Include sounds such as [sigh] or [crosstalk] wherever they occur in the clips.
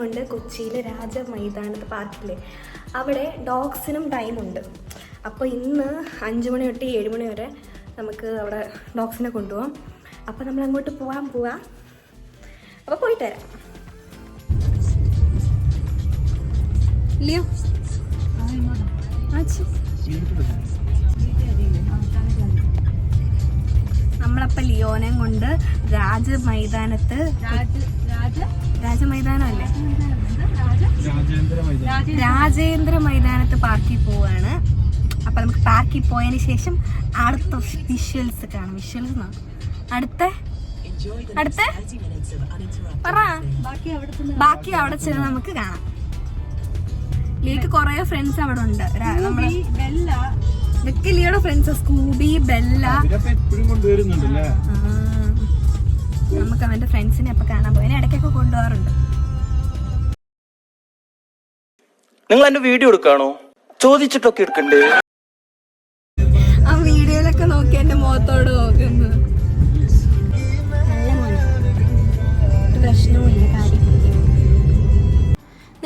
കൊണ്ട് കൊച്ചിയിലെ രാജ മൈതാനത്ത് പാർക്കിൽ അവിടെ ഡോഗ്സിനും ടൈമുണ്ട്. അപ്പോൾ ഇന്ന് അഞ്ച് മണി തൊട്ട് ഏഴ് മണി വരെ നമുക്ക് അവിടെ ഡോഗ്സിനെ കൊണ്ടുപോകാം അപ്പോൾ നമ്മൾ അങ്ങോട്ട് പോകാൻ പോവാം. അപ്പോൾ പോയിട്ട് വരാം. ലിയോ? നമ്മളപ്പോ ലിയോനെ കൊണ്ട് രാജ മൈതാനത്ത് രാജ രാജ? രാജേന്ദ്ര മൈതാനത്ത് പാർക്കിൽ പോവാണ്. അപ്പൊ നമുക്ക് പാർക്കിൽ പോയതിന് ശേഷം അടുത്ത വിഷ്വൽസ് കാണാം. വിഷ്വൽസ് അടുത്ത? അടുത്ത? പറ. ബാക്കി അവിടെ ചെന്ന് നമുക്ക് കാണാം. ലീക്ക് കുറെ ഫ്രണ്ട്സ് അവിടെ ഉണ്ട്. നമ്മൾ ഇതൊക്കെ ഫ്രണ്ട്സ് സ്കൂബി ബെല്ല നമുക്ക് അവന്റെ ഫ്രണ്ട്സിനെ അപ്പൊ കാണാൻ പോയി. ഇടയ്ക്കൊക്കെ കൊണ്ടുപോകാറുണ്ട്. നിങ്ങൾ എന്റെ വീഡിയോ എടുക്കാണോ? ചോദിച്ചിട്ടൊക്കെ എടുക്കണ്ടേ? ആ വീഡിയോയിലൊക്കെ നോക്കി എന്റെ മുഖത്തോട് നോക്കുന്നു. നല്ല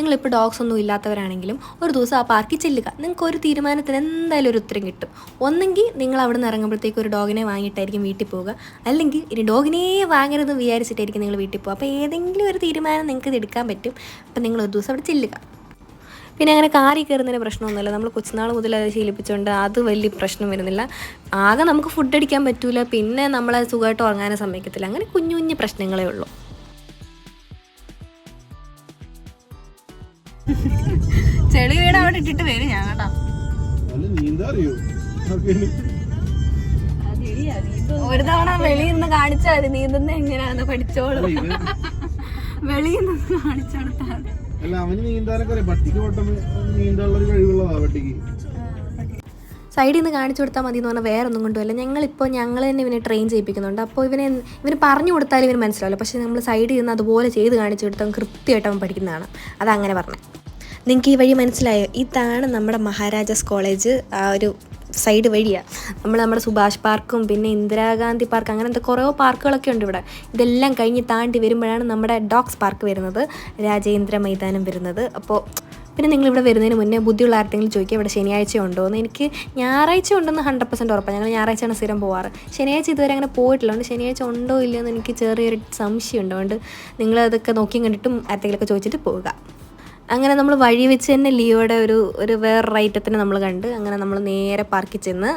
നിങ്ങളിപ്പോൾ ഡോഗ്സ് ഒന്നും ഇല്ലാത്തവരാണെങ്കിലും ഒരു ദിവസം ആ പാർക്കിൽ ചെല്ലുക. നിങ്ങൾക്ക് ഒരു തീരുമാനത്തിന് എന്തായാലും ഒരു ഉത്തരം കിട്ടും. ഒന്നെങ്കിൽ നിങ്ങൾ അവിടെ നിന്ന് ഇറങ്ങുമ്പോഴത്തേക്ക് ഒരു ഡോഗിനെ വാങ്ങിയിട്ടായിരിക്കും വീട്ടിൽ പോവുക. അല്ലെങ്കിൽ ഇനി ഡോഗിനെ വാങ്ങരുതെന്ന് വിചാരിച്ചിട്ടായിരിക്കും നിങ്ങൾ വീട്ടിൽ പോകുക അപ്പോൾ ഏതെങ്കിലും ഒരു തീരുമാനം നിങ്ങൾക്ക് എടുക്കാൻ പറ്റും. അപ്പം നിങ്ങൾ ഒരു ദിവസം അവിടെ ചെല്ലുക. പിന്നെ അങ്ങനെ കാറി കയറുന്നതിന് പ്രശ്നമൊന്നുമില്ല. നമ്മൾ കൊച്ചുനാൾ മുതൽ അത് ശീലിപ്പിച്ചുകൊണ്ട് അത് വലിയ പ്രശ്നം വരുന്നില്ല. ആകെ നമുക്ക് ഫുഡ് അടിക്കാൻ പറ്റില്ല പിന്നെ നമ്മളെ സുഖമായിട്ട് ഉറങ്ങാനും സമ്മതിക്കത്തില്ല. അങ്ങനെ കുഞ്ഞു കുഞ്ഞു പ്രശ്നങ്ങളേ ഉള്ളൂ. ചെളി വീട് അവിടെ ഇട്ടിട്ട് വരും ഞാൻ കേട്ടോ? ഒരു തവണ വെളിയിൽ നിന്ന് കാണിച്ചാൽ മതി. നീന്തുന്ന എങ്ങനെയാന്ന് പഠിച്ചോളൂ. വെളിയിൽ നിന്ന് കാണിച്ചോളൂ അവന് നീന്താനൊക്കെ പട്ടിക്ക് ഓട്ടം നീന്താനുള്ള കഴിവുള്ളതാ പട്ടിക്ക്. സൈഡിൽ നിന്ന് കാണിച്ചു കൊടുത്താൽ മതി എന്ന് പറഞ്ഞാൽ വേറെ ഒന്നും കൊണ്ടുമല്ല ഞങ്ങളിപ്പോൾ ഞങ്ങൾ തന്നെ ഇവനെ ട്രെയിൻ ചെയ്യിപ്പിക്കുന്നുണ്ട്. അപ്പോൾ ഇവനെ ഇവന് പറഞ്ഞു കൊടുത്താലും ഇവന് മനസ്സിലാവില്ല പക്ഷേ നമ്മൾ സൈഡിൽ നിന്ന് അതുപോലെ ചെയ്ത് കാണിച്ചു കൊടുത്താൽ കൃത്യമായിട്ട് അവൻ പഠിക്കുന്നതാണ്. അതങ്ങനെ പറഞ്ഞു. നിങ്ങൾക്ക് ഈ വഴി മനസ്സിലായോ? ഇതാണ് നമ്മുടെ മഹാരാജാസ് കോളേജ് ആ ഒരു സൈഡ് വഴിയാണ് നമ്മൾ നമ്മുടെ സുഭാഷ് പാർക്കും പിന്നെ ഇന്ദിരാഗാന്ധി പാർക്ക് അങ്ങനത്തെ കുറേ പാർക്കുകളൊക്കെ ഉണ്ട് ഇവിടെ. ഇതെല്ലാം കഴിഞ്ഞ് താണ്ടി വരുമ്പോഴാണ് നമ്മുടെ ഡോഗ്സ് പാർക്ക് വരുന്നത്. രാജേന്ദ്ര മൈതാനം വരുന്നത്. അപ്പോൾ പിന്നെ നിങ്ങൾ ഇവിടെ വരുന്നതിന് മുന്നേ ബുദ്ധിയുള്ള ആരെങ്കിലും ചോദിക്കുക ഇവിടെ ശനിയാഴ്ച ഉണ്ടോ എന്ന് എനിക്ക് ഞായറാഴ്ച ഉണ്ടെന്ന് ഹൺഡ്രഡ് പെർസെന്റ് ഉറപ്പാണ്. ഞങ്ങൾ ഞായറാഴ്ചയാണ് സ്ഥിരം പോവാറ്. ശനിയാഴ്ച ഇതുവരെ അങ്ങനെ പോയിട്ടില്ല. അതുകൊണ്ട് ശനിയാഴ്ച ഉണ്ടോ ഇല്ലയോ എന്ന് എനിക്ക് ചെറിയൊരു സംശയം ഉണ്ട് അതുകൊണ്ട് നിങ്ങൾ അതൊക്കെ നോക്കിയും കണ്ടിട്ടും ആർക്കെങ്കിലുമൊക്കെ ചോദിച്ചിട്ട് പോവുക. അങ്ങനെ നമ്മൾ വഴി വെച്ച് തന്നെ ലിയോയുടെ ഒരു ഒരു വേറൊരു ഐറ്റത്തിനെ നമ്മൾ കണ്ട് അങ്ങനെ നമ്മൾ നേരെ പാർക്കിൽ ചെന്ന്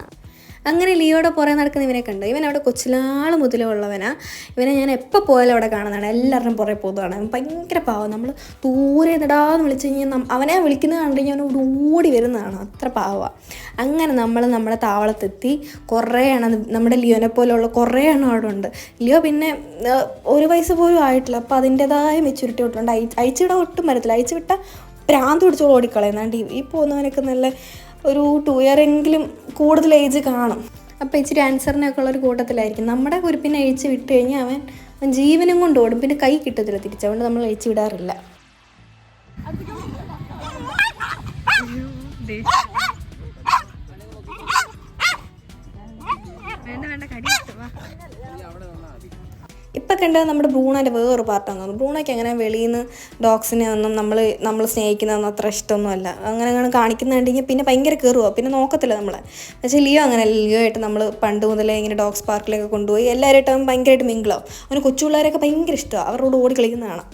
അങ്ങനെ ലിയോയുടെ പുറകെ നടക്കുന്ന ഇവനെ കണ്ടു. ഇവൻ അവിടെ കൊച്ചിലാൾ മുതലേ ഉള്ളവനാ ഇവനെ ഞാൻ എപ്പോൾ പോയാലും അവിടെ കാണുന്നതാണ്. എല്ലാവരുടെയും പുറകെ പോകുന്നതാണ്. ഭയങ്കര പാവം. നമ്മൾ ദൂരെ നിടാന്ന് വിളിച്ചു കഴിഞ്ഞാൽ അവനെ വിളിക്കുന്നത് കണ്ടു കഴിഞ്ഞാൽ അവൻ ഓടി വരുന്നതാണ്. അത്ര പാവമാണ് അങ്ങനെ നമ്മൾ നമ്മുടെ താവളത്തെത്തി കുറേ എണ്ണം നമ്മുടെ ലിയോനെ പോലെയുള്ള കുറേ എണ്ണം അവിടെ ഉണ്ട്. ലിയോ പിന്നെ ഒരു വയസ്സ് പോലും ആയിട്ടില്ല. അപ്പോൾ അതിന്റെതായ മെച്യൂരിറ്റി ഒട്ടുണ്ട് അയച്ചു വിടാൻ ഒട്ടും വരത്തില്ല അയച്ചു വിട്ടാൽ പ്രാന്ത് പിടിച്ചോളം ഓടിക്കളയുന്നാണ്ട് ഈ പോകുന്നവനൊക്കെ നല്ല ഒരു ടു ഇയർ എങ്കിലും കൂടുതൽ ഏജ് കാണും. അപ്പോൾ ഇച്ചിരി ആൻസറിനൊക്കെ ഉള്ള ഒരു കൂട്ടത്തിലായിരിക്കും. നമ്മുടെ കുരുപ്പിനെ അഴിച്ച് വിട്ട് കഴിഞ്ഞാൽ അവൻ അവൻ ജീവനും കൊണ്ട് ഓടും. പിന്നെ കൈ കിട്ടത്തില്ല തിരിച്ചതുകൊണ്ട് നമ്മൾ അഴിച്ചു വിടാറില്ല. ഇപ്പം ഉണ്ട് നമ്മുടെ ബ്രൂണന്റെ വേറൊരു പാർട്ടാണ് തോന്നുന്നു ബ്രൂണയ്ക്ക് അങ്ങനെ വെളിയിൽ നിന്ന് ഡോഗ്സിനെ ഒന്നും നമ്മൾ നമ്മൾ സ്നേഹിക്കുന്നതൊന്നും അത്ര ഇഷ്ടമൊന്നുമല്ല. അങ്ങനെ അങ്ങനെ കാണിക്കുന്നുണ്ടെങ്കിൽ പിന്നെ ഭയങ്കര കയറുമോ പിന്നെ നോക്കത്തില്ല നമ്മളെ. പക്ഷേ ലിയോ അങ്ങനെ ലിയോ ആയിട്ട് നമ്മൾ പണ്ട് മുതലേ ഇങ്ങനെ ഡോഗ്സ് പാർക്കിലൊക്കെ കൊണ്ടുപോയി എല്ലാവരുമായിട്ട് അവൻ ഭയങ്കരമായിട്ട് മിങ്കിളാവും അവന് കൊച്ചു പിള്ളേരൊക്കെ ഭയങ്കര ഇഷ്ടമാണ് അവരോട് ഓടി കളിക്കുന്നതാണ്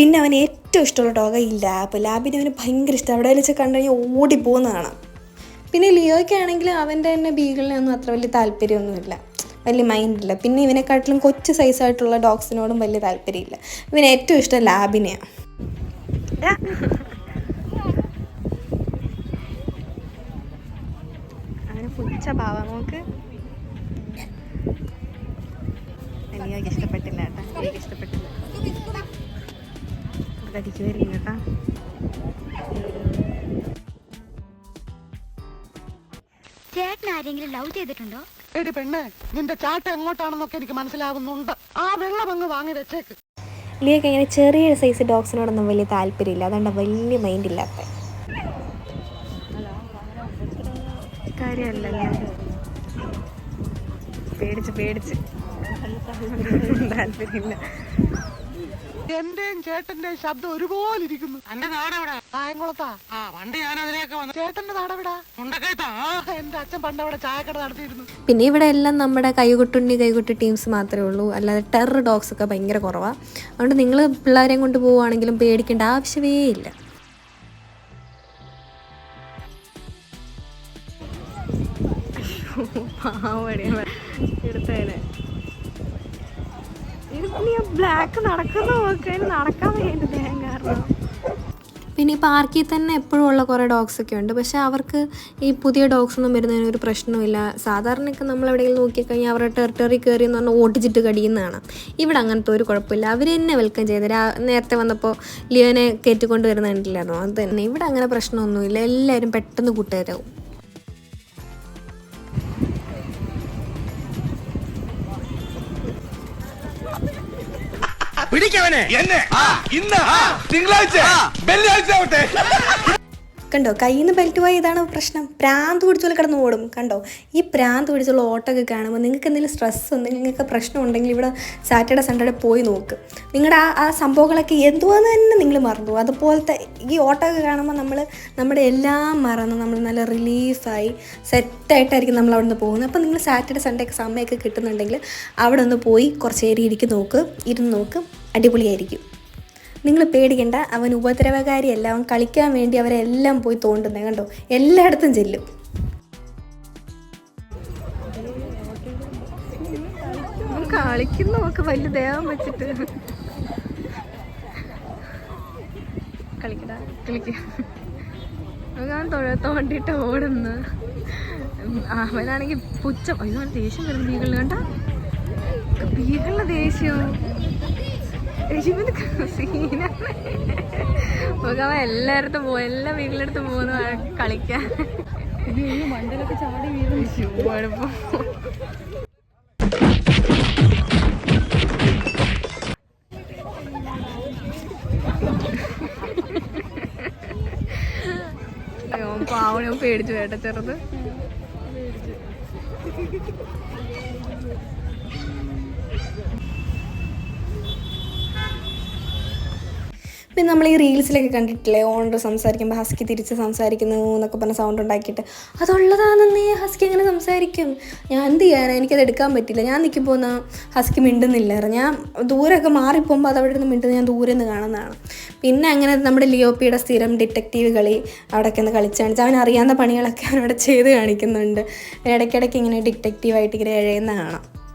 പിന്നെ അവന് ഏറ്റവും ഇഷ്ടമുള്ള ഡോഗ ഈ ലാബ്. ലാബിനെ അവന് ഭയങ്കര ഇഷ്ടം. അവിടെ വെച്ച് കണ്ടു കഴിഞ്ഞാൽ ഓടി പോകുന്നതാണ് പിന്നെ ലിയോയ്ക്കാണെങ്കിൽ അവന്റെ തന്നെ ബീഗിളിനൊന്നും അത്ര വലിയ താല്പര്യമൊന്നുമില്ല. വലിയ മൈൻഡില്ല. പിന്നെ ഇവനെക്കാട്ടിലും കൊച്ചു സൈസായിട്ടുള്ള ഡോഗ്സിനോടും വലിയ താല്പര്യമില്ല. ഇവന് ഏറ്റവും ഇഷ്ടം ലാബിനെയാണ് ചേട്ടനാരെങ്കിലും പുച്ച ഭാവ നോക്ക് ലിയോയ്ക്ക് ഇഷ്ടപ്പെട്ടില്ല കേട്ടോ. എനിക്ക് ഇഷ്ടപ്പെട്ടില്ല. കടിക്കുമായിരിക്കും കേട്ടോ. ചേട്ടൻ ആരെങ്കിലും ലവ് ചെയ്തിട്ടുണ്ടോ? എടി പെണ്ണെ നിന്റെ ചാട്ട എങ്ങോട്ടാണെന്നൊക്കെ എനിക്ക് മനസ്സിലാവുന്നുണ്ട്. ആ വെള്ളം അങ്ങ് വാങ്ങി വെച്ചേക്ക്. ലിയക്ക് ഇങ്ങനെ ചെറിയ സൈസ് ഡോഗ്സിനോടൊന്നും വലിയ താല്പര്യമില്ല. അതുകൊണ്ട് വലിയ മൈൻഡ് ഇല്ലാത്ത. കാര്യമല്ലല്ലോ. പേടിച്ച് പേടിച്ച്. [laughs] താല്പര്യമില്ല. എന്റെയും ചേട്ടന്റെ ശബ്ദം ഒരുപോലെ ഇരിക്കുന്നു എന്റെ നാടെവിടാ? കായംകുളത്താ. ആ വണ്ടി ഞാൻ അതിലേക്ക് വന്നു ചേട്ടന്റെ നാടെവിടാ? മുണ്ടക്കയത്താ എന്റെ അച്ഛൻ പണ്ട് അവിടെ ചായക്കട നടത്തിയിരുന്നു. പിന്നെ ഇവിടെ എല്ലാം നമ്മുടെ കൈകൊട്ടുണ്ണി കൈകൊട്ടി ടീംസ് മാത്രമേ ഉള്ളൂ. അല്ലാതെ ടെറർ ഡോഗ്സ് ഒക്കെ ഭയങ്കര കുറവാണ് അതുകൊണ്ട് നിങ്ങൾ പിള്ളേരെയും കൊണ്ട് പോവുകയാണെങ്കിലും പേടിക്കേണ്ട ആവശ്യമേ ഇല്ല. എടുത്തേനെ പിന്നെ ഈ പാർക്കിൽ തന്നെ എപ്പോഴും ഉള്ള കുറേ ഡോഗ്സ് ഒക്കെ ഉണ്ട്. പക്ഷേ അവർക്ക് ഈ പുതിയ ഡോഗ്സ് ഒന്നും വരുന്നതിന് ഒരു പ്രശ്നമില്ല സാധാരണയൊക്കെ നമ്മൾ എവിടെയെങ്കിലും നോക്കിക്കഴിഞ്ഞാൽ അവരുടെ ടെറിട്ടറി കയറി എന്ന് പറഞ്ഞാൽ ഓടിച്ചിട്ട് കടിയുന്നതാണ്. ഇവിടെ അങ്ങനത്തെ ഒരു കുഴപ്പമില്ല. അവർ തന്നെ വെൽക്കം ചെയ്ത്. നേരത്തെ വന്നപ്പോൾ ലിയോനെ കയറ്റിക്കൊണ്ട് വരുന്നുണ്ടല്ലായിരുന്നു അത് തന്നെ. ഇവിടെ അങ്ങനെ പ്രശ്നമൊന്നുമില്ല. എല്ലാവരും പെട്ടെന്ന് കൂട്ടുകാരാവും. പിടിക്കവനെ. എന്നെ. ഇന്ന് തിങ്കളാഴ്ച. വെള്ളിയാഴ്ച ആവട്ടെ. കണ്ടോ കയ്യിൽ നിന്ന് ബെൽറ്റ് പോയി ഇതാണ് പ്രശ്നം. പ്രാന്ത് പിടിച്ചുള്ള കിടന്ന് ഓടും. കണ്ടോ ഈ പ്രാന്ത് പിടിച്ചുള്ള ഓട്ടമൊക്കെ കാണുമ്പോൾ നിങ്ങൾക്ക് എന്തെങ്കിലും സ്ട്രെസ് ഉണ്ടെങ്കിൽ നിങ്ങൾക്ക് പ്രശ്നം ഉണ്ടെങ്കിൽ ഇവിടെ സാറ്റർഡേ സൺഡേ പോയി നോക്ക്. നിങ്ങളുടെ ആ ആ സംഭവങ്ങളൊക്കെ എന്തുവാന്ന് തന്നെ നിങ്ങൾ മറന്നു പോകും. അതുപോലത്തെ ഈ ഓട്ടമൊക്കെ കാണുമ്പോൾ നമ്മൾ നമ്മുടെ എല്ലാം മറന്ന് നമ്മൾ നല്ല റിലീഫായി സെറ്റായിട്ടായിരിക്കും നമ്മൾ അവിടെ നിന്ന് പോകുന്നത്. അപ്പോൾ നിങ്ങൾ സാറ്റർഡേ സൺഡേ ഒക്കെ സമയമൊക്കെ കിട്ടുന്നുണ്ടെങ്കിൽ അവിടെ ഒന്ന് പോയി കുറച്ച് നേരം ഇരിക്കും നോക്ക്. ഇരുന്ന് നോക്ക്. അടിപൊളിയായിരിക്കും. നിങ്ങൾ പേടിക്കണ്ട അവൻ ഉപദ്രവകാരിയല്ല അവൻ കളിക്കാൻ വേണ്ടി അവരെല്ലാം പോയി തോണ്ടുന്നത് കണ്ടോ? എല്ലായിടത്തും ചെല്ലും. കളിക്കുന്ന നമുക്ക് വലിയ ദേഹം വെച്ചിട്ട്. കളിക്കട കളിക്ക. അവൻ തോണ്ടിട്ട് ഓടുന്നു. അവനാണെങ്കിൽ പുച്ഛം. അയ്യോ ദേഷ്യം വരുന്നു. ബീകളിൽ കണ്ട? ബീകളിലെ ദേഷ്യം. സീനാണ് അവൻ എല്ലായിടത്തും പോകും എല്ലാ വീട്ടിലെടുത്ത് പോകുന്നു കളിക്കാൻ. മണ്ടലൊക്കെ ചാടി വീഴും അയ്യോ പാവണ പേടിച്ചു വേട്ട ചെറുത്. പിന്നെ നമ്മൾ ഈ റീൽസിലൊക്കെ കണ്ടിട്ടില്ലേ? ഓണർ സംസാരിക്കുമ്പോൾ ഹസ്കി തിരിച്ച് സംസാരിക്കുന്നു എന്നൊക്കെ പറഞ്ഞ സൗണ്ട് ഉണ്ടാക്കിയിട്ട്. അതുള്ളതാണെന്നേ ഹസ്കി അങ്ങനെ സംസാരിക്കും. ഞാൻ എന്ത് ചെയ്യാനാ? എനിക്കത് എടുക്കാൻ പറ്റില്ല. ഞാൻ നിൽക്കുമ്പോൾ എന്നാൽ ഹസ്കി മിണ്ടുന്നില്ലായിരുന്നു ഞാൻ ദൂരമൊക്കെ മാറിപ്പോകുമ്പോൾ അത് അവിടെ നിന്ന് മിണ്ടുന്നത് ഞാൻ ദൂരെ നിന്ന് കാണുന്നതാണ്. പിന്നെ അങ്ങനെ നമ്മുടെ ലിയോപ്പിയുടെ സ്ഥിരം ഡിറ്റക്റ്റീവ് കളി അവിടെയൊക്കെ ഒന്ന് കളിച്ച് കാണിച്ച് അവൻ അറിയാവുന്ന പണികളൊക്കെ അവൻ അവിടെ ചെയ്ത് കാണിക്കുന്നുണ്ട്. ഇടയ്ക്കിടയ്ക്ക് ഇങ്ങനെ ഡിറ്റക്റ്റീവായിട്ട് ഇങ്ങനെ എഴയുന്ന കാണാം.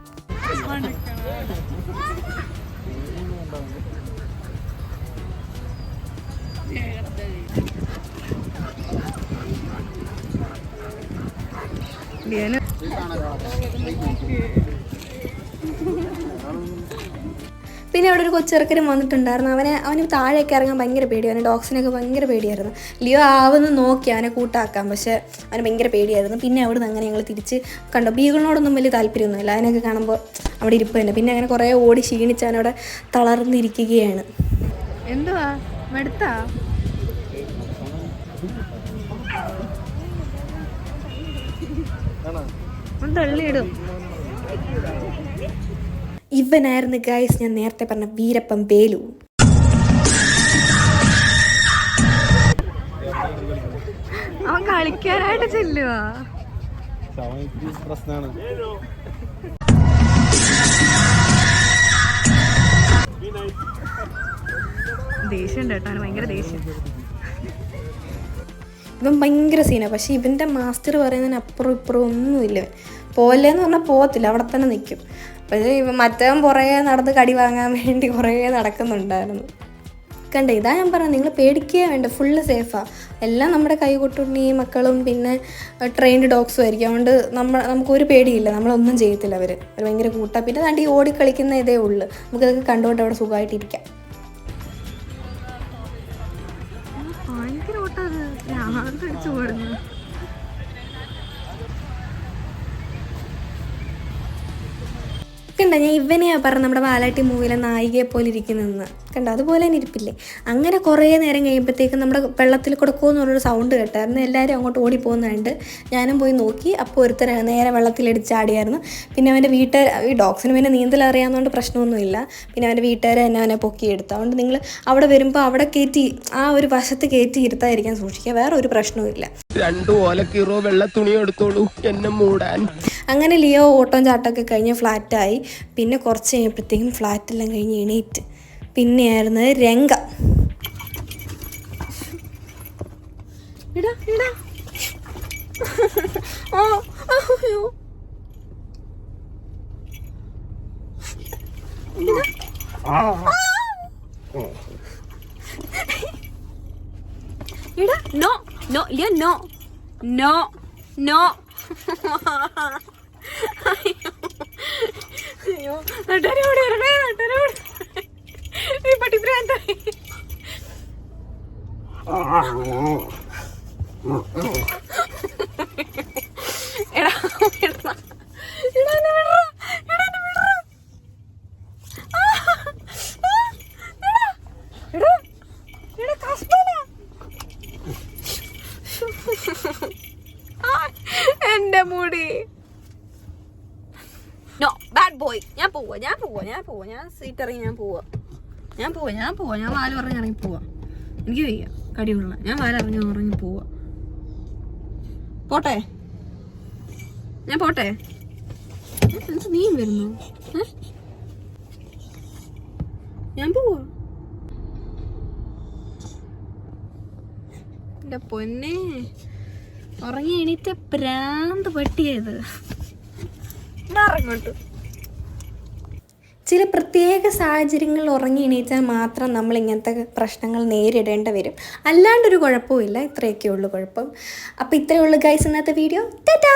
പിന്നെ അവിടെ ഒരു കൊച്ചിറക്കനും വന്നിട്ടുണ്ടായിരുന്നു. അവനെ അവന് താഴേക്ക് ഇറങ്ങാൻ ഭയങ്കര പേടിയായിരുന്നു ഡോഗ്സിനൊക്കെ ഭയങ്കര പേടിയായിരുന്നു. ലിയോ ആവുന്ന നോക്കി അവനെ കൂട്ടാക്കാം പക്ഷെ അവന് ഭയങ്കര പേടിയായിരുന്നു. പിന്നെ അവിടെ നിന്ന് അങ്ങനെ ഞങ്ങൾ തിരിച്ച് കണ്ടു. ബീഗിളിനോടൊന്നും വലിയ താല്പര്യമൊന്നുമില്ല. അതിനൊക്കെ കാണുമ്പോൾ അവിടെ ഇരിപ്പ് തന്നെ പിന്നെ അങ്ങനെ കുറേ ഓടി ക്ഷീണിച്ച് അവനവിടെ തളർന്നിരിക്കുകയാണ്. എന്തുവാ? മടുത്താ? തള്ളിയിടും ഇവനായിരുന്നു ഗൈസ് ഞാൻ നേരത്തെ പറഞ്ഞ വീരപ്പൻ വേലു അവൻ കളിക്കാനായിട്ട് ചെല്ലുവാ. പ്രശ്നമാണ് ദേഷ്യം കേട്ടോ അവന് ഭയങ്കര ദേഷ്യം. ഇവൻ ഭയങ്കര സീനാണ് പക്ഷേ ഇവന്റെ മാസ്റ്റർ പറയുന്നതിന് അപ്പുറം ഇപ്പുറം ഒന്നുമില്ല. പോലെന്ന് പറഞ്ഞാൽ പോകത്തില്ല അവിടെ തന്നെ നിൽക്കും പക്ഷേ ഇവ മറ്റവൻ പുറകെ നടന്ന് കടി വാങ്ങാൻ വേണ്ടി കുറേ നടക്കുന്നുണ്ടായിരുന്നു. കണ്ടേ ഇതാ ഞാൻ പറഞ്ഞത് നിങ്ങൾ പേടിക്കുക വേണ്ട ഫുള്ള് സേഫാണ് എല്ലാം നമ്മുടെ കൈകൊട്ടുണ്ണി മക്കളും പിന്നെ ട്രെയിൻഡ് ഡോഗ്സും ആയിരിക്കും. അതുകൊണ്ട് നമ്മൾ നമുക്കൊരു പേടിയില്ല നമ്മളൊന്നും ചെയ്യത്തില്ല അവർ അവർ ഭയങ്കര കൂട്ടാ. പിന്നെ ദാണ്ട് ഈ ഓടിക്കളിക്കുന്ന ഇതേ ഉള്ളൂ. നമുക്കതൊക്കെ കണ്ടുകൊണ്ട് അവിടെ സുഖമായിട്ടിരിക്കാം. ഞാൻ പിടിച്ചു കണ്ട ഞാൻ ഇവനെയാ പറഞ്ഞ നമ്മുടെ വാലാട്ടി മൂവിയിലെ നായികയെ പോലെ ഇരിക്കുന്നതെന്ന്. കണ്ടോ? അതുപോലെ തന്നെ ഇരിപ്പില്ലേ? അങ്ങനെ കുറേ നേരം കഴിയുമ്പോഴത്തേക്കും നമ്മുടെ വെള്ളത്തിൽ കൊടുക്കുമെന്ന് പറഞ്ഞൊരു സൗണ്ട് കേട്ടായിരുന്നു. എല്ലാവരും അങ്ങോട്ട് ഓടിപ്പോകുന്നുണ്ട് ഞാനും പോയി നോക്കി. അപ്പോൾ ഒരുത്തർ നേരെ വെള്ളത്തിലെടുത്ത് ചാടിയായിരുന്നു. പിന്നെ അവന്റെ വീട്ടുകാർ ഈ ഡോഗ്സിന് പിന്നെ നീന്തൽ അറിയാവുന്നതുകൊണ്ട് പ്രശ്നമൊന്നുമില്ല. പിന്നെ അവന്റെ വീട്ടുകാർ തന്നെ അവനെ പൊക്കിയെടുത്തു. അതുകൊണ്ട് നിങ്ങൾ അവിടെ വരുമ്പോൾ അവിടെ കയറ്റി ആ ഒരു വശത്ത് കയറ്റി ഇരുത്താതിരിക്കാൻ സൂക്ഷിക്കുക. വേറെ ഒരു പ്രശ്നവുമില്ല. രണ്ടു ഓലക്കീറോ വെള്ള തുണി എടുത്തോളൂ. എന്നെ മൂടാൻ. അങ്ങനെ ലിയോ ഓട്ടം ചാട്ടമൊക്കെ കഴിഞ്ഞ് ഫ്ലാറ്റായി. പിന്നെ കുറച്ച് കഴിഞ്ഞപ്പോഴത്തേക്കും ഫ്ലാറ്റെല്ലാം കഴിഞ്ഞ് എണീറ്റ്. പിന്നെയായിരുന്നത് രംഗ. ഇടാ ഇടാ ഓ അയ്യോ. ഇടാ no no Leo no. No no. അയ്യോ. നട്ടാരി ഓടി വരണേ നട്ടാരി ഓടി ഈ പട്ടി ഭ്രാന്തായി എടാ എടാ എടാ എന്നെ വിടറാ എടാ എന്നെ വിടറാ ആ, ആ, എടാ എടാ എടാ കസ്ബല എന്റെ മുടി നോ ബാഡ് ബോയ് ഞാൻ പോവാ ഞാൻ പോവാ. ഞാൻ സീറ്റ് ഇറങ്ങി ഞാൻ പോവാ. ഞാൻ പോവാ ഞാൻ പോവാ. ഞാൻ വാൽ പറഞ്ഞ് ഇറങ്ങി പോവാ. എനിക്ക് വയ്യ. കടിയുള്ള ഞാൻ വാൽ ഇറങ്ങി ഇറങ്ങി പോവാ. പോട്ടെ? ഞാൻ പോട്ടെ? എന്നിട്ട് നീയും വരുന്നു? ഞാൻ പോവാ. എന്റെ പൊന്നെ. ഉറങ്ങി എണീറ്റ പ്രാന്ത് പട്ടിയത് ഇറങ്ങോട്ട് ചില പ്രത്യേക സാഹചര്യങ്ങളിൽ ഉറങ്ങി എണീറ്റാൽ മാത്രം നമ്മൾ ഇങ്ങനത്തെ പ്രശ്നങ്ങൾ നേരിടേണ്ടി വരും. അല്ലാണ്ടൊരു കുഴപ്പമില്ല ഇത്രയൊക്കെ ഉള്ളൂ കുഴപ്പം. അപ്പോൾ ഇത്രയേ ഉള്ളൂ ഗൈസ് ഇന്നത്തെ വീഡിയോ ടാറ്റാ